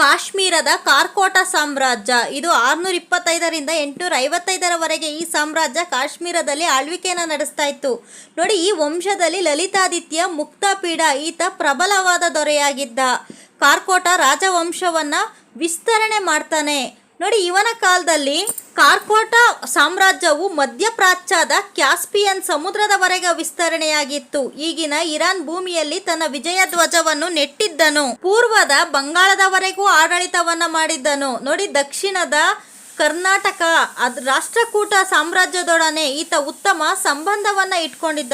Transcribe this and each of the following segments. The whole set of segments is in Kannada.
ಕಾಶ್ಮೀರದ ಕಾರ್ಕೋಟ ಸಾಮ್ರಾಜ್ಯ. ಇದು ಆರುನೂರ ಇಪ್ಪತ್ತೈದರಿಂದ ಎಂಟುನೂರ ಐವತ್ತೈದರವರೆಗೆ ಈ ಸಾಮ್ರಾಜ್ಯ ಕಾಶ್ಮೀರದಲ್ಲಿ ಆಳ್ವಿಕೆಯನ್ನು ನಡೆಸ್ತಾ ಇತ್ತು. ನೋಡಿ, ಈ ವಂಶದಲ್ಲಿ ಲಲಿತಾದಿತ್ಯ ಮುಕ್ತಪೀಡ ಈತ ಪ್ರಬಲವಾದ ದೊರೆಯಾಗಿದ್ದ. ಕಾರ್ಕೋಟ ರಾಜವಂಶವನ್ನು ವಿಸ್ತರಣೆ ಮಾಡ್ತಾನೆ. ನೋಡಿ, ಇವನ ಕಾಲದಲ್ಲಿ ಕಾರ್ಕೋಟ ಸಾಮ್ರಾಜ್ಯವು ಮಧ್ಯಪ್ರಾಚ್ಯದ ಕ್ಯಾಸ್ಪಿಯನ್ ಸಮುದ್ರದವರೆಗೆ ವಿಸ್ತರಣೆಯಾಗಿತ್ತು. ಈಗಿನ ಇರಾನ್ ಭೂಮಿಯಲ್ಲಿ ತನ್ನ ವಿಜಯ ಧ್ವಜವನ್ನು ನೆಟ್ಟಿದ್ದನು. ಪೂರ್ವದ ಬಂಗಾಳದವರೆಗೂ ಆಡಳಿತವನ್ನ ಮಾಡಿದ್ದನು. ನೋಡಿ, ದಕ್ಷಿಣದ ಕರ್ನಾಟಕ, ಅದ್ ರಾಷ್ಟ್ರಕೂಟ ಸಾಮ್ರಾಜ್ಯದೊಡನೆ ಈತ ಉತ್ತಮ ಸಂಬಂಧವನ್ನ ಇಟ್ಕೊಂಡಿದ್ದ.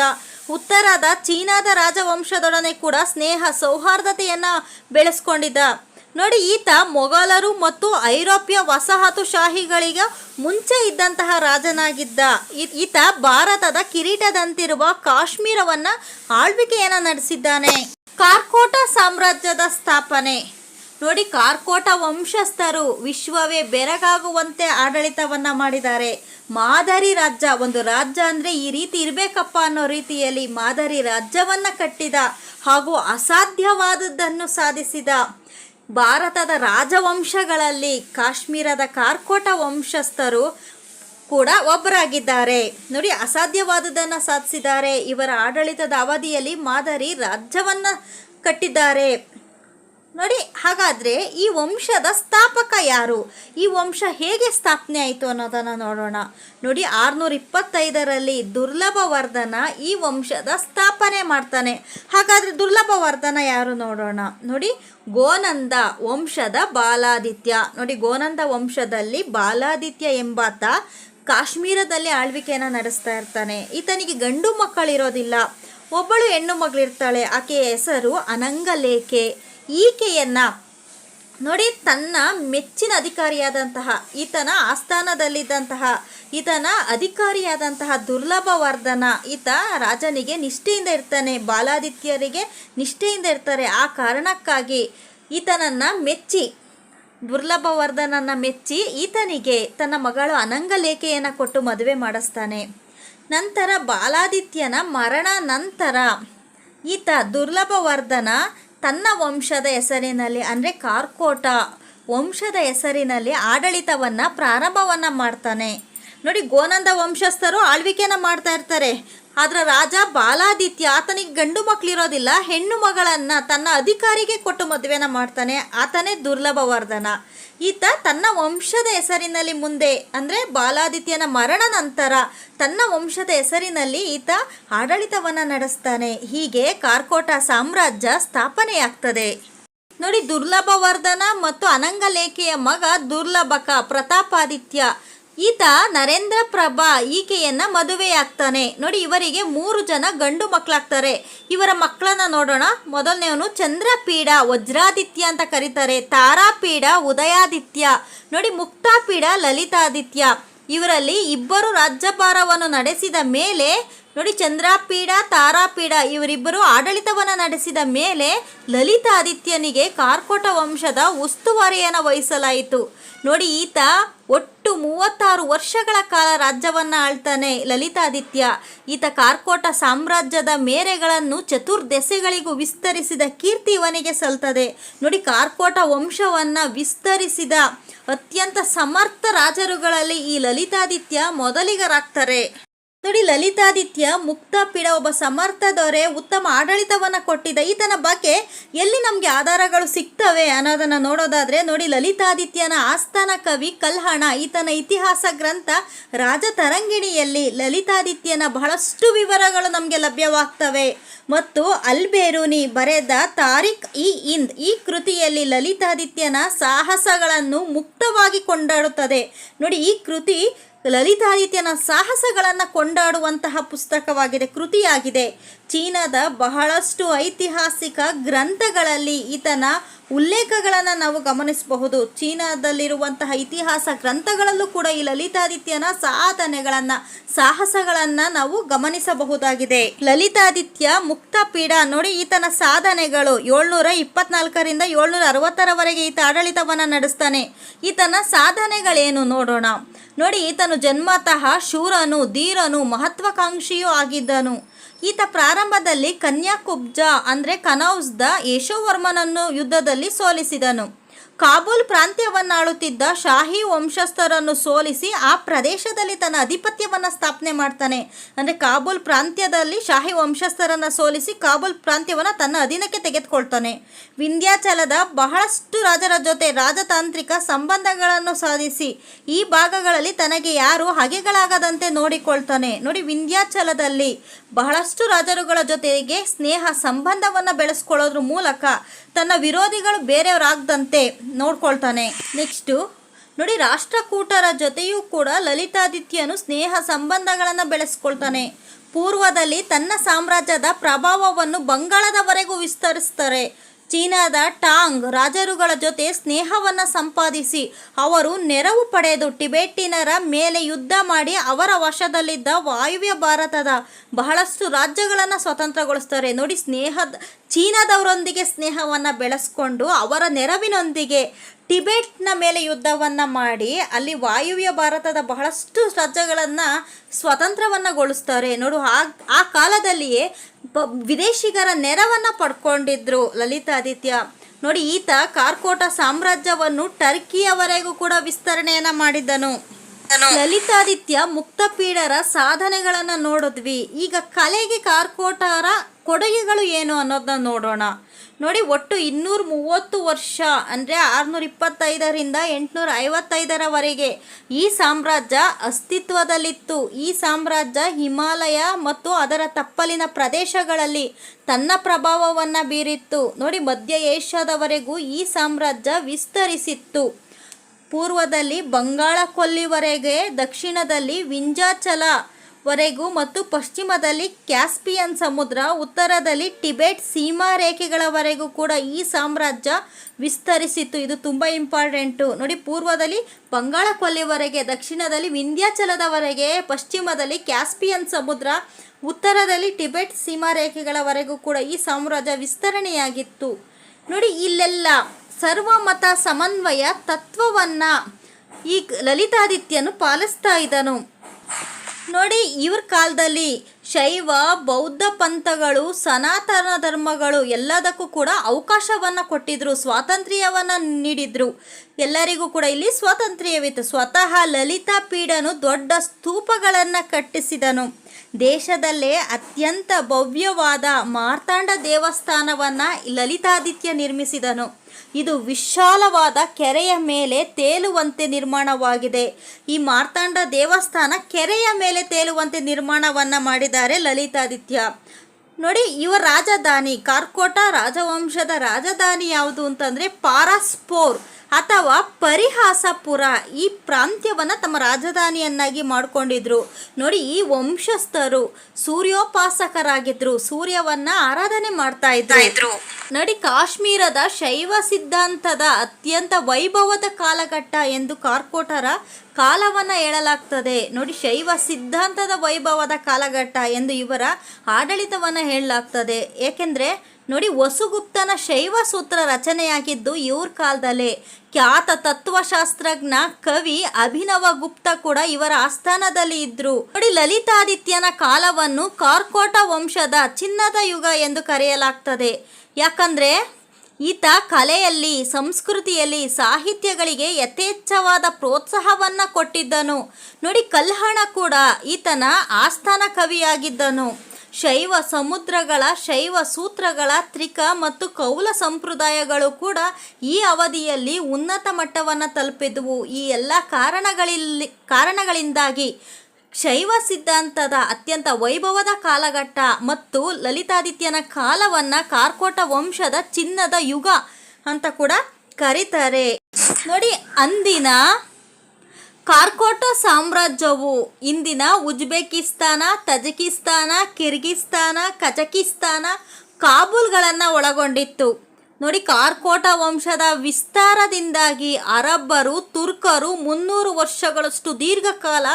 ಉತ್ತರದ ಚೀನಾದ ರಾಜವಂಶದೊಡನೆ ಕೂಡ ಸ್ನೇಹ, ಸೌಹಾರ್ದತೆಯನ್ನ ಬೆಳೆಸ್ಕೊಂಡಿದ್ದ. ನೋಡಿ, ಈತ ಮೊಘಲರು ಮತ್ತು ಐರೋಪ್ಯ ವಸಾಹತುಶಾಹಿಗಳಿಗೆ ಮುಂಚೆ ಇದ್ದಂತಹ ರಾಜನಾಗಿದ್ದ. ಈತ ಭಾರತದ ಕಿರೀಟದಂತಿರುವ ಕಾಶ್ಮೀರವನ್ನ ಆಳ್ವಿಕೆಯನ್ನ ನಡೆಸಿದ್ದಾನೆ. ಕಾರ್ಕೋಟ ಸಾಮ್ರಾಜ್ಯದ ಸ್ಥಾಪನೆ. ನೋಡಿ, ಕಾರ್ಕೋಟ ವಂಶಸ್ಥರು ವಿಶ್ವವೇ ಬೆರಗಾಗುವಂತೆ ಆಡಳಿತವನ್ನ ಮಾಡಿದ್ದಾರೆ. ಮಾದರಿ ರಾಜ್ಯ, ಒಂದು ರಾಜ್ಯ ಅಂದ್ರೆ ಈ ರೀತಿ ಇರಬೇಕಪ್ಪ ಅನ್ನೋ ರೀತಿಯಲ್ಲಿ ಮಾದರಿ ರಾಜ್ಯವನ್ನ ಕಟ್ಟಿದ ಹಾಗೂ ಅಸಾಧ್ಯವಾದದ್ದನ್ನು ಸಾಧಿಸಿದ. ಭಾರತದ ರಾಜವಂಶಗಳಲ್ಲಿ ಕಾಶ್ಮೀರದ ಕಾರ್ಕೋಟ ವಂಶಸ್ಥರು ಕೂಡ ಒಬ್ಬರಾಗಿದ್ದಾರೆ. ನೋಡಿ ಅಸಾಧ್ಯವಾದುದನ್ನು ಸಾಧಿಸಿದ್ದಾರೆ. ಇವರ ಆಡಳಿತದ ಅವಧಿಯಲ್ಲಿ ಮಾದರಿ ರಾಜ್ಯವನ್ನು ಕಟ್ಟಿದ್ದಾರೆ. ನೋಡಿ, ಹಾಗಾದರೆ ಈ ವಂಶದ ಸ್ಥಾಪಕ ಯಾರು? ಈ ವಂಶ ಹೇಗೆ ಸ್ಥಾಪನೆ ಆಯಿತು ಅನ್ನೋದನ್ನು ನೋಡೋಣ. ನೋಡಿ ಆರುನೂರ ಇಪ್ಪತ್ತೈದರಲ್ಲಿ ದುರ್ಲಭವರ್ಧನ ಈ ವಂಶದ ಸ್ಥಾಪನೆ ಮಾಡ್ತಾನೆ. ಹಾಗಾದರೆ ದುರ್ಲಭವರ್ಧನ ಯಾರು ನೋಡೋಣ? ನೋಡಿ, ಗೋನಂದ ವಂಶದ ಬಾಲಾದಿತ್ಯ. ನೋಡಿ, ಗೋನಂದ ವಂಶದಲ್ಲಿ ಬಾಲಾದಿತ್ಯ ಎಂಬಾತ ಕಾಶ್ಮೀರದಲ್ಲಿ ಆಳ್ವಿಕೆಯನ್ನು ನಡೆಸ್ತಾ ಇರ್ತಾನೆ. ಈತನಿಗೆ ಗಂಡು ಮಕ್ಕಳಿರೋದಿಲ್ಲ. ಒಬ್ಬಳು ಹೆಣ್ಣು ಮಗಳಿರ್ತಾಳೆ. ಆಕೆಯ ಹೆಸರು ಅನಂಗಲೇಖೆ. ಈಕೆಯನ್ನ ನೋಡಿ ತನ್ನ ಮೆಚ್ಚಿನ ಅಧಿಕಾರಿಯಾದಂತಹ, ಈತನ ಆಸ್ಥಾನದಲ್ಲಿದ್ದಂತಹ, ಈತನ ಅಧಿಕಾರಿಯಾದಂತಹ ದುರ್ಲಭ ವರ್ಧನ ಈತ ರಾಜನಿಗೆ ನಿಷ್ಠೆಯಿಂದ ಇರ್ತಾನೆ, ಬಾಲಾದಿತ್ಯರಿಗೆ ನಿಷ್ಠೆಯಿಂದ ಇರ್ತಾರೆ. ಆ ಕಾರಣಕ್ಕಾಗಿ ಈತನನ್ನ ಮೆಚ್ಚಿ, ದುರ್ಲಭ ವರ್ಧನನ್ನ ಮೆಚ್ಚಿ ಈತನಿಗೆ ತನ್ನ ಮಗಳು ಅನಂಗಲೇಖೆಯನ್ನು ಕೊಟ್ಟು ಮದುವೆ ಮಾಡಿಸ್ತಾನೆ. ನಂತರ ಬಾಲಾದಿತ್ಯನ ಮರಣ ನಂತರ ಈತ ದುರ್ಲಭ ವರ್ಧನ ತನ್ನ ವಂಶದ ಹೆಸರಿನಲ್ಲಿ, ಅಂದರೆ ಕಾರ್ಕೋಟ ವಂಶದ ಹೆಸರಿನಲ್ಲಿ ಆಡಳಿತವನ್ನು ಪ್ರಾರಂಭವನ್ನು ಮಾಡ್ತಾನೆ. ನೋಡಿ, ಗೋನಂದ ವಂಶಸ್ಥರು ಆಳ್ವಿಕೆನ ಮಾಡ್ತಾ ಇರ್ತಾರೆ. ಆದ್ರೆ ರಾಜ ಬಾಲಾದಿತ್ಯ ಆತನಿಗೆ ಗಂಡು ಮಕ್ಕಳಿರೋದಿಲ್ಲ ಹೆಣ್ಣು ಮಗಳನ್ನ ತನ್ನ ಅಧಿಕಾರಿಗೆ ಕೊಟ್ಟು ಮದುವೆನ ಮಾಡ್ತಾನೆ, ಆತನೇ ದುರ್ಲಭವರ್ಧನ. ಈತ ತನ್ನ ವಂಶದ ಹೆಸರಿನಲ್ಲಿ ಮುಂದೆ, ಅಂದರೆ ಬಾಲಾದಿತ್ಯನ ಮರಣ ನಂತರ, ತನ್ನ ವಂಶದ ಹೆಸರಿನಲ್ಲಿ ಈತ ಆಡಳಿತವನ್ನು ನಡೆಸ್ತಾನೆ. ಹೀಗೆ ಕಾರ್ಕೋಟ ಸಾಮ್ರಾಜ್ಯ ಸ್ಥಾಪನೆಯಾಗ್ತದೆ. ನೋಡಿ, ದುರ್ಲಭವರ್ಧನ ಮತ್ತು ಅನಂಗಲೇಖೆಯ ಮಗ ದುರ್ಲಭಕ ಪ್ರತಾಪಾದಿತ್ಯ. ಈತ ನರೇಂದ್ರ ಪ್ರಭಾ ಈಕೆಯನ್ನ ಮದುವೆಯಾಗ್ತಾನೆ. ನೋಡಿ, ಇವರಿಗೆ ಮೂರು ಜನ ಗಂಡು ಮಕ್ಕಳಾಗ್ತಾರೆ ಇವರ ಮಕ್ಕಳನ್ನ ನೋಡೋಣ. ಮೊದಲನೇವನು ಚಂದ್ರಪೀಡ, ವಜ್ರಾದಿತ್ಯ ಅಂತ ಕರೀತಾರೆ. ತಾರಾಪೀಡ, ಉದಯಾದಿತ್ಯ. ನೋಡಿ, ಮುಕ್ತಾಪೀಡ, ಲಲಿತಾದಿತ್ಯ. ಇವರಲ್ಲಿ ಇಬ್ಬರು ರಾಜ್ಯಭಾರವನ್ನು ನಡೆಸಿದ ಮೇಲೆ ನೋಡಿ, ಚಂದ್ರಾಪೀಡ, ತಾರಾಪೀಡ ಇವರಿಬ್ಬರು ಆಡಳಿತವನ್ನು ನಡೆಸಿದ ಮೇಲೆ ಲಲಿತಾದಿತ್ಯನಿಗೆ ಕಾರ್ಕೋಟ ವಂಶದ ಉಸ್ತುವಾರಿಯನ್ನು ವಹಿಸಲಾಯಿತು. ನೋಡಿ, ಈತ ಒಟ್ಟು ಮೂವತ್ತಾರು ವರ್ಷಗಳ ಕಾಲ ರಾಜ್ಯವನ್ನು ಆಳ್ತಾನೆ ಲಲಿತಾದಿತ್ಯ. ಈತ ಕಾರ್ಕೋಟ ಸಾಮ್ರಾಜ್ಯದ ಮೇರೆಗಳನ್ನು ಚತುರ್ದೆಸೆಗಳಿಗೂ ವಿಸ್ತರಿಸಿದ ಕೀರ್ತಿ ಇವನಿಗೆ ಸಲ್ತದೆ. ನೋಡಿ, ಕಾರ್ಕೋಟ ವಂಶವನ್ನು ವಿಸ್ತರಿಸಿದ ಅತ್ಯಂತ ಸಮರ್ಥ ರಾಜರುಗಳಲ್ಲಿ ಈ ಲಲಿತಾದಿತ್ಯ ಮೊದಲಿಗರಾಗ್ತಾರೆ. ನೋಡಿ, ಲಲಿತಾದಿತ್ಯ ಮುಕ್ತಾಪೀಡ ಒಬ್ಬ ಸಮರ್ಥ ದೊರೆ, ಉತ್ತಮ ಆಡಳಿತವನ್ನು ಕೊಟ್ಟಿದ್ದ. ಈತನ ಬಗ್ಗೆ ಎಲ್ಲಿ ನಮಗೆ ಆಧಾರಗಳು ಸಿಗ್ತವೆ ಅನ್ನೋದನ್ನು ನೋಡೋದಾದರೆ, ನೋಡಿ, ಲಲಿತಾದಿತ್ಯನ ಆಸ್ಥಾನ ಕವಿ ಕಲ್ಹಣ, ಈತನ ಇತಿಹಾಸ ಗ್ರಂಥ ರಾಜತರಂಗಿಣಿಯಲ್ಲಿ ಲಲಿತಾದಿತ್ಯನ ಬಹಳಷ್ಟು ವಿವರಗಳು ನಮಗೆ ಲಭ್ಯವಾಗ್ತವೆ. ಮತ್ತು ಅಲ್ಬೇರೂನಿ ಬರೆದ ತಾರಿಕ್ ಇ ಇಂದ್ ಈ ಕೃತಿಯಲ್ಲಿ ಲಲಿತಾದಿತ್ಯನ ಸಾಹಸಗಳನ್ನು ಮುಕ್ತವಾಗಿ ಕೊಂಡಾಡುತ್ತದೆ. ನೋಡಿ, ಈ ಕೃತಿ ಲಲಿತಾದಿತ್ಯನ ಸಾಹಸಗಳನ್ನು ಕೊಂಡಾಡುವಂತಹ ಪುಸ್ತಕವಾಗಿದೆ, ಕೃತಿಯಾಗಿದೆ. ಚೀನಾದ ಬಹಳಷ್ಟು ಐತಿಹಾಸಿಕ ಗ್ರಂಥಗಳಲ್ಲಿ ಈತನ ಉಲ್ಲೇಖಗಳನ್ನು ನಾವು ಗಮನಿಸಬಹುದು. ಚೀನಾದಲ್ಲಿರುವಂತಹ ಇತಿಹಾಸ ಗ್ರಂಥಗಳಲ್ಲೂ ಕೂಡ ಈ ಲಲಿತಾದಿತ್ಯನ ಸಾಧನೆಗಳನ್ನು, ಸಾಹಸಗಳನ್ನು ನಾವು ಗಮನಿಸಬಹುದಾಗಿದೆ. ಲಲಿತಾದಿತ್ಯ ಮುಕ್ತಪೀಡ ನೋಡಿ ಈತನ ಸಾಧನೆಗಳು. ಏಳ್ನೂರ ಇಪ್ಪತ್ನಾಲ್ಕರಿಂದ ಏಳ್ನೂರ ಅರವತ್ತರವರೆಗೆ ಈತ ಆಡಳಿತವನ್ನು ನಡೆಸ್ತಾನೆ. ಈತನ ಸಾಧನೆಗಳೇನು ನೋಡೋಣ. ನೋಡಿ ಈತನು ಜನ್ಮತಃ ಶೂರನು ಧೀರನು ಮಹತ್ವಾಕಾಂಕ್ಷಿಯೂ ಆಗಿದ್ದನು. ಈತ ಪ್ರಾರಂಭದಲ್ಲಿ ಕನ್ಯಾಕುಬ್ಜ ಅಂದರೆ ಕನೌಸ್ದ ಯಶೋವರ್ಮನನ್ನು ಯುದ್ಧದಲ್ಲಿ ಸೋಲಿಸಿದನು. ಕಾಬೂಲ್ ಪ್ರಾಂತ್ಯವನ್ನಾಳುತ್ತಿದ್ದ ಶಾಹಿ ವಂಶಸ್ಥರನ್ನು ಸೋಲಿಸಿ ಆ ಪ್ರದೇಶದಲ್ಲಿ ತನ್ನ ಅಧಿಪತ್ಯವನ್ನು ಸ್ಥಾಪನೆ ಮಾಡ್ತಾನೆ. ಅಂದರೆ ಕಾಬೂಲ್ ಪ್ರಾಂತ್ಯದಲ್ಲಿ ಶಾಹಿ ವಂಶಸ್ಥರನ್ನು ಸೋಲಿಸಿ ಕಾಬೂಲ್ ಪ್ರಾಂತ್ಯವನ್ನು ತನ್ನ ಅಧೀನಕ್ಕೆ ತೆಗೆದುಕೊಳ್ತಾನೆ. ವಿಂಧ್ಯಾಚಲದ ಬಹಳಷ್ಟು ರಾಜರ ಜೊತೆ ರಾಜತಾಂತ್ರಿಕ ಸಂಬಂಧಗಳನ್ನು ಸಾಧಿಸಿ ಈ ಭಾಗಗಳಲ್ಲಿ ತನಗೆ ಯಾರು ಹಗೆಗಳಾಗದಂತೆ ನೋಡಿಕೊಳ್ತಾನೆ. ನೋಡಿ, ವಿಂಧ್ಯಾಚಲದಲ್ಲಿ ಬಹಳಷ್ಟು ರಾಜರುಗಳ ಜೊತೆಗೆ ಸ್ನೇಹ ಸಂಬಂಧವನ್ನು ಬೆಳೆಸ್ಕೊಳ್ಳೋದ್ರ ಮೂಲಕ ತನ್ನ ವಿರೋಧಿಗಳು ಬೇರೆಯವರಾಗದಂತೆ ನೋಡ್ಕೊಳ್ತಾನೆ. ನೆಕ್ಸ್ಟು ನೋಡಿ, ರಾಷ್ಟ್ರಕೂಟರ ಜೊತೆಯೂ ಕೂಡ ಲಲಿತಾದಿತ್ಯನು ಸ್ನೇಹ ಸಂಬಂಧಗಳನ್ನು ಬೆಳೆಸ್ಕೊಳ್ತಾನೆ. ಪೂರ್ವದಲ್ಲಿ ತನ್ನ ಸಾಮ್ರಾಜ್ಯದ ಪ್ರಭಾವವನ್ನು ಬಂಗಾಳದವರೆಗೂ ವಿಸ್ತರಿಸ್ತಾರೆ. ಚೀನಾದ ಟಾಂಗ್ ರಾಜರುಗಳ ಜೊತೆ ಸ್ನೇಹವನ್ನು ಸಂಪಾದಿಸಿ, ಅವರು ನೆರವು ಪಡೆದು ಟಿಬೆಟ್ಟಿನರ ಮೇಲೆ ಯುದ್ಧ ಮಾಡಿ ಅವರ ವಶದಲ್ಲಿದ್ದ ವಾಯುವ್ಯ ಭಾರತದ ಬಹಳಷ್ಟು ರಾಜ್ಯಗಳನ್ನು ಸ್ವತಂತ್ರಗೊಳಿಸ್ತಾರೆ. ನೋಡಿ, ಸ್ನೇಹದ, ಚೀನಾದವರೊಂದಿಗೆ ಸ್ನೇಹವನ್ನು ಬೆಳೆಸ್ಕೊಂಡು ಅವರ ನೆರವಿನೊಂದಿಗೆ ಟಿಬೆಟ್ನ ಮೇಲೆ ಯುದ್ಧವನ್ನು ಮಾಡಿ ಅಲ್ಲಿ ವಾಯುವ್ಯ ಭಾರತದ ಬಹಳಷ್ಟು ರಾಜ್ಯಗಳನ್ನು ಸ್ವತಂತ್ರವನ್ನಗೊಳಿಸ್ತಾರೆ. ನೋಡು ಆ ಆ ಕಾಲದಲ್ಲಿಯೇ ಬ ವಿದೇಶಿಗರ ನೆರವನ್ನು ಪಡ್ಕೊಂಡಿದ್ರು ಲಲಿತಾದಿತ್ಯ. ನೋಡಿ ಈತ ಕಾರ್ಕೋಟ ಸಾಮ್ರಾಜ್ಯವನ್ನು ಟರ್ಕಿಯವರೆಗೂ ಕೂಡ ವಿಸ್ತರಣೆಯನ್ನು ಮಾಡಿದ್ದನು. ಲಲಿತಾದಿತ್ಯ ಮುಕ್ತಪೀಡರ ಸಾಧನೆಗಳನ್ನು ನೋಡಿದ್ವಿ. ಈಗ ಕಲೆಗೆ ಕಾರ್ಕೋಟರ ಕೊಡುಗೆಗಳು ಏನು ಅನ್ನೋದನ್ನ ನೋಡೋಣ. ನೋಡಿ, ಒಟ್ಟು ಇನ್ನೂರ ಮೂವತ್ತು ವರ್ಷ, ಅಂದರೆ ಆರುನೂರ ಇಪ್ಪತ್ತೈದರಿಂದ ಎಂಟುನೂರ ಐವತ್ತೈದರವರೆಗೆ ಈ ಸಾಮ್ರಾಜ್ಯ ಅಸ್ತಿತ್ವದಲ್ಲಿತ್ತು. ಈ ಸಾಮ್ರಾಜ್ಯ ಹಿಮಾಲಯ ಮತ್ತು ಅದರ ತಪ್ಪಲಿನ ಪ್ರದೇಶಗಳಲ್ಲಿ ತನ್ನ ಪ್ರಭಾವವನ್ನು ಬೀರಿತ್ತು. ನೋಡಿ, ಮಧ್ಯ ಏಷ್ಯಾದವರೆಗೂ ಈ ಸಾಮ್ರಾಜ್ಯ ವಿಸ್ತರಿಸಿತ್ತು. ಪೂರ್ವದಲ್ಲಿ ಬಂಗಾಳ ಕೊಲ್ಲಿವರೆಗೆ, ದಕ್ಷಿಣದಲ್ಲಿ ವಿಂಜಾಚಲ ವರೆಗೂ ಮತ್ತು ಪಶ್ಚಿಮದಲ್ಲಿ ಕ್ಯಾಸ್ಪಿಯನ್ ಸಮುದ್ರ, ಉತ್ತರದಲ್ಲಿ ಟಿಬೆಟ್ ಸೀಮಾ ರೇಖೆಗಳವರೆಗೂ ಕೂಡ ಈ ಸಾಮ್ರಾಜ್ಯ ವಿಸ್ತರಿಸಿತ್ತು. ಇದು ತುಂಬ ಇಂಪಾರ್ಟೆಂಟು ನೋಡಿ, ಪೂರ್ವದಲ್ಲಿ ಬಂಗಾಳ ಕೊಲ್ಲಿವರೆಗೆ ದಕ್ಷಿಣದಲ್ಲಿ ವಿಂಧ್ಯಾಚಲದವರೆಗೆ, ಪಶ್ಚಿಮದಲ್ಲಿ ಕ್ಯಾಸ್ಪಿಯನ್ ಸಮುದ್ರ, ಉತ್ತರದಲ್ಲಿ ಟಿಬೆಟ್ ಸೀಮಾ ರೇಖೆಗಳವರೆಗೂ ಕೂಡ ಈ ಸಾಮ್ರಾಜ್ಯ ವಿಸ್ತರಣೆಯಾಗಿತ್ತು. ನೋಡಿ, ಇಲ್ಲೆಲ್ಲ ಸರ್ವಮತ ಸಮನ್ವಯ ತತ್ವವನ್ನು ಈ ಲಲಿತಾದಿತ್ಯನು ಪಾಲಿಸ್ತಾ ಇದ್ದನು. ನೋಡಿ, ಇವ್ರ ಕಾಲದಲ್ಲಿ ಶೈವ, ಬೌದ್ಧ ಪಂಥಗಳು, ಸನಾತನ ಧರ್ಮಗಳು ಎಲ್ಲದಕ್ಕೂ ಕೂಡ ಅವಕಾಶವನ್ನು ಕೊಟ್ಟಿದ್ರು, ಸ್ವಾತಂತ್ರ್ಯವನ್ನು ನೀಡಿದ್ರು. ಎಲ್ಲರಿಗೂ ಕೂಡ ಇಲ್ಲಿ ಸ್ವಾತಂತ್ರ್ಯವಿತ್ತು. ಸ್ವತಃ ಲಲಿತಾ ಪೀಡನು ದೊಡ್ಡ ಸ್ತೂಪಗಳನ್ನು ಕಟ್ಟಿಸಿದನು. ದೇಶದಲ್ಲೇ ಅತ್ಯಂತ ಭವ್ಯವಾದ ಮಾರ್ತಾಂಡ ದೇವಸ್ಥಾನವನ್ನು ಲಲಿತಾದಿತ್ಯ ನಿರ್ಮಿಸಿದನು. ಇದು ವಿಶಾಲವಾದ ಕೆರೆಯ ಮೇಲೆ ತೇಲುವಂತೆ ನಿರ್ಮಾಣವಾಗಿದೆ. ಈ ಮಾರ್ತಾಂಡ ದೇವಸ್ಥಾನ ಕೆರೆಯ ಮೇಲೆ ತೇಲುವಂತೆ ನಿರ್ಮಾಣವನ್ನು ಮಾಡಿದ್ದಾರೆ ಲಲಿತಾದಿತ್ಯ. ನೋಡಿ, ಇವ ರಾಜಧಾನಿ, ಕಾರ್ಕೋಟ ರಾಜವಂಶದ ರಾಜಧಾನಿ ಯಾವುದು ಅಂತಂದರೆ ಪಾರಸ್ಪೋರ್. ಅಥವಾ ಪರಿಹಾಸಪುರ ಈ ಪ್ರಾಂತ್ಯವನ್ನು ತಮ್ಮ ರಾಜಧಾನಿಯನ್ನಾಗಿ ಮಾಡಿಕೊಂಡಿದ್ರು. ನೋಡಿ ಈ ವಂಶಸ್ಥರು ಸೂರ್ಯೋಪಾಸಕರಾಗಿದ್ರು ಸೂರ್ಯವನ್ನ ಆರಾಧನೆ ಮಾಡ್ತಾ ಇದ್ರು. ನೋಡಿ ಕಾಶ್ಮೀರದ ಶೈವ ಸಿದ್ಧಾಂತದ ಅತ್ಯಂತ ವೈಭವದ ಕಾಲಘಟ್ಟ ಎಂದು ಕಾರ್ಕೋಟರ ಕಾಲವನ್ನು ಹೇಳಲಾಗ್ತದೆ. ನೋಡಿ, ಶೈವ ಸಿದ್ಧಾಂತದ ವೈಭವದ ಕಾಲಘಟ್ಟ ಎಂದು ಇವರ ಆಡಳಿತವನ್ನು ಹೇಳಲಾಗ್ತದೆ. ಏಕೆಂದರೆ, ನೋಡಿ, ವಸುಗುಪ್ತನ ಶೈವ ಸೂತ್ರ ರಚನೆಯಾಗಿದ್ದು ಇವ್ರ ಕಾಲದಲ್ಲೇ. ಖ್ಯಾತ ತತ್ವಶಾಸ್ತ್ರಜ್ಞ, ಕವಿ ಅಭಿನವ ಗುಪ್ತ ಕೂಡ ಇವರ ಆಸ್ಥಾನದಲ್ಲಿ ಇದ್ರು. ನೋಡಿ, ಲಲಿತಾದಿತ್ಯನ ಕಾಲವನ್ನು ಕಾರ್ಕೋಟ ವಂಶದ ಚಿನ್ನದ ಯುಗ ಎಂದು ಕರೆಯಲಾಗ್ತದೆ. ಯಾಕಂದ್ರೆ ಈತ ಕಲೆಯಲ್ಲಿ, ಸಂಸ್ಕೃತಿಯಲ್ಲಿ, ಸಾಹಿತ್ಯಗಳಿಗೆ ಯಥೇಚ್ಛವಾದ ಪ್ರೋತ್ಸಾಹವನ್ನು ಕೊಟ್ಟಿದ್ದನು. ನೋಡಿ, ಕಲ್ಹಣ ಕೂಡ ಈತನ ಆಸ್ಥಾನ ಕವಿಯಾಗಿದ್ದನು. ಶೈವ ಸಮುದ್ರಗಳ, ಶೈವ ಸೂತ್ರಗಳ ತ್ರಿಕ ಮತ್ತು ಕೌಲ ಸಂಪ್ರದಾಯಗಳು ಕೂಡ ಈ ಅವಧಿಯಲ್ಲಿ ಉನ್ನತ ಮಟ್ಟವನ್ನು ತಲುಪಿದವು. ಈ ಎಲ್ಲ ಕಾರಣಗಳಲ್ಲಿ, ಕಾರಣಗಳಿಂದಾಗಿ ಶೈವ ಸಿದ್ಧಾಂತದ ಅತ್ಯಂತ ವೈಭವದ ಕಾಲಘಟ್ಟ ಮತ್ತು ಲಲಿತಾದಿತ್ಯನ ಕಾಲವನ್ನು ಕಾರ್ಕೋಟ ವಂಶದ ಚಿನ್ನದ ಯುಗ ಅಂತ ಕೂಡ ಕರೀತಾರೆ. ನೋಡಿ, ಅಂದಿನ ಕಾರ್ಕೋಟ ಸಾಮ್ರಾಜ್ಯವು ಇಂದಿನ ಉಜ್ಬೇಕಿಸ್ತಾನ, ತಜಕಿಸ್ತಾನ, ಕಿರ್ಗಿಸ್ತಾನ, ಕಜಕಿಸ್ತಾನ, ಕಾಬೂಲ್ಗಳನ್ನು ಒಳಗೊಂಡಿತ್ತು. ನೋಡಿ, ಕಾರ್ಕೋಟ ವಂಶದ ವಿಸ್ತಾರದಿಂದಾಗಿ ಅರಬ್ಬರು, ತುರ್ಕರು ಮುನ್ನೂರು ವರ್ಷಗಳಷ್ಟು ದೀರ್ಘಕಾಲ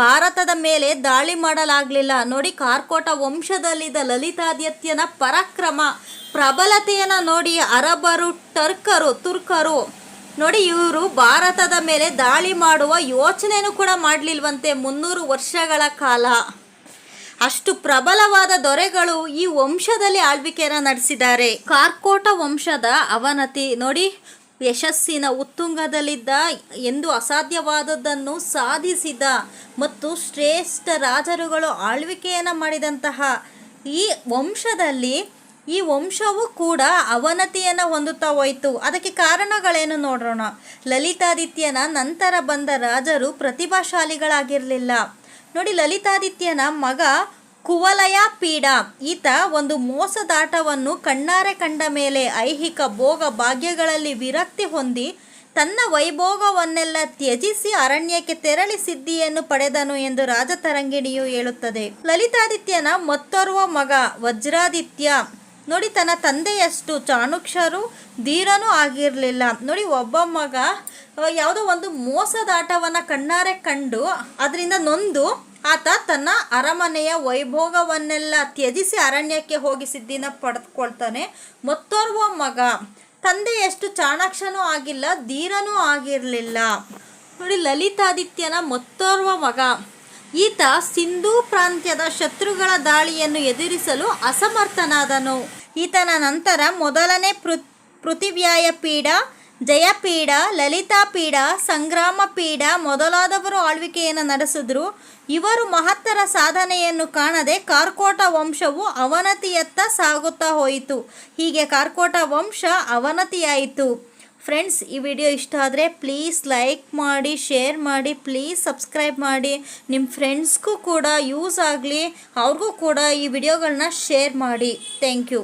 ಭಾರತದ ಮೇಲೆ ದಾಳಿ ಮಾಡಲಾಗಲಿಲ್ಲ. ನೋಡಿ, ಕಾರ್ಕೋಟ ವಂಶದಲ್ಲಿದ್ದ ಲಲಿತಾದಿತ್ಯನ ಪರಾಕ್ರಮ, ಪ್ರಬಲತೆಯನ್ನು ನೋಡಿ ಅರಬ್ಬರು, ಟರ್ಕರು, ತುರ್ಕರು. ನೋಡಿ, ಇವರು ಭಾರತದ ಮೇಲೆ ದಾಳಿ ಮಾಡುವ ಯೋಚನೆಯೂ ಕೂಡ ಮಾಡಲಿಲ್ವಂತೆ ಮುನ್ನೂರು ವರ್ಷಗಳ ಕಾಲ. ಅಷ್ಟು ಪ್ರಬಲವಾದ ದೊರೆಗಳು ಈ ವಂಶದಲ್ಲಿ ಆಳ್ವಿಕೆಯನ್ನು ನಡೆಸಿದ್ದಾರೆ. ಕಾರ್ಕೋಟ ವಂಶದ ಅವನತಿ ನೋಡಿ, ಯಶಸ್ಸಿನ ಉತ್ತುಂಗದಲ್ಲಿದ್ದ ಎಂದು ಅಸಾಧ್ಯವಾದದ್ದನ್ನು ಸಾಧಿಸಿದ ಮತ್ತು ಶ್ರೇಷ್ಠ ರಾಜರುಗಳು ಆಳ್ವಿಕೆಯನ್ನು ಮಾಡಿದಂತಹ ಈ ವಂಶದಲ್ಲಿ ಈ ವಂಶವು ಕೂಡ ಅವನತಿಯನ್ನು ಹೊಂದುತ್ತಾ ಹೋಯಿತು. ಅದಕ್ಕೆ ಕಾರಣಗಳೇನು ನೋಡೋಣ ಲಲಿತಾದಿತ್ಯನ ನಂತರ ಬಂದ ರಾಜರು ಪ್ರತಿಭಾಶಾಲಿಗಳಾಗಿರಲಿಲ್ಲ. ನೋಡಿ, ಲಲಿತಾದಿತ್ಯನ ಮಗ ಕುವಲಯ ಪೀಡ ಈತ ಒಂದು ಮೋಸದಾಟವನ್ನು ಕಣ್ಣಾರೆ ಕಂಡ ಮೇಲೆ ಐಹಿಕ ಭೋಗ ಭಾಗ್ಯಗಳಲ್ಲಿ ವಿರಕ್ತಿ ಹೊಂದಿ ತನ್ನ ವೈಭೋಗವನ್ನೆಲ್ಲ ತ್ಯಜಿಸಿ ಅರಣ್ಯಕ್ಕೆ ತೆರಳಿ ಸಿದ್ಧಿಯನ್ನು ಪಡೆದನು ಎಂದು ರಾಜತರಂಗಿಣಿಯು ಹೇಳುತ್ತದೆ. ಲಲಿತಾದಿತ್ಯನ ಮತ್ತೋರ್ವ ಮಗ ವಜ್ರಾದಿತ್ಯ. ನೋಡಿ, ತನ್ನ ತಂದೆಯಷ್ಟು ಚಾಣುಕ್ಷರು ಧೀರನೂ ಆಗಿರಲಿಲ್ಲ. ನೋಡಿ, ಒಬ್ಬ ಮಗ ಯಾವುದೋ ಒಂದು ಮೋಸದಾಟವನ್ನು ಕಣ್ಣಾರೆ ಕಂಡು ಅದರಿಂದ ನೊಂದು ಆತ ತನ್ನ ಅರಮನೆಯ ವೈಭೋಗವನ್ನೆಲ್ಲ ತ್ಯಜಿಸಿ ಅರಣ್ಯಕ್ಕೆ ಹೋಗಿ ಸಿದ್ಧಿನ ಪಡೆದುಕೊಳ್ತಾನೆ. ಮತ್ತೋರ್ವ ಮಗ, ತಂದೆಯಷ್ಟು ಚಾಣಾಕ್ಷನೂ ಆಗಿಲ್ಲ, ಧೀರನೂ ಆಗಿರಲಿಲ್ಲ. ನೋಡಿ, ಲಲಿತಾದಿತ್ಯನ ಮತ್ತೋರ್ವ ಮಗ ಈತ ಸಿಂಧೂ ಪ್ರಾಂತ್ಯದ ಶತ್ರುಗಳ ದಾಳಿಯನ್ನು ಎದುರಿಸಲು ಅಸಮರ್ಥನಾದನು. ಈತನ ನಂತರ ಮೊದಲನೇ ಪೃ, ಪೃಥಿವ್ಯಾಯ ಪೀಡ, ಜಯಪೀಡ ಲಲಿತಾಪೀಡ ಸಂಗ್ರಾಮ ಪೀಡ ಮೊದಲಾದವರು ಆಳ್ವಿಕೆಯನ್ನು ನಡೆಸಿದ್ರು. ಇವರು ಮಹತ್ತರ ಸಾಧನೆಯನ್ನು ಕಾಣದೆ ಕಾರ್ಕೋಟ ವಂಶವು ಅವನತಿಯತ್ತ ಸಾಗುತ್ತಾ ಹೋಯಿತು. ಹೀಗೆ ಕಾರ್ಕೋಟ ವಂಶ ಅವನತಿಯಾಯಿತು. ಫ್ರೆಂಡ್ಸ್ ಈ ವಿಡಿಯೋ ಇಷ್ಟ ಆದರೆ ಪ್ಲೀಸ್ ಲೈಕ್ ಮಾಡಿ ಶೇರ್ ಮಾಡಿ ಪ್ಲೀಸ್ ಸಬ್ಸ್ಕ್ರೈಬ್ ಮಾಡಿ. ನಿಮ್ಮ ಫ್ರೆಂಡ್ಸ್ಗೂ ಕೂಡ ಯೂಸ್ ಆಗಲಿ, ಅವ್ರಿಗೂ ಕೂಡ ಈ ವಿಡಿಯೋಗಳನ್ನ ಶೇರ್ ಮಾಡಿ. Thank you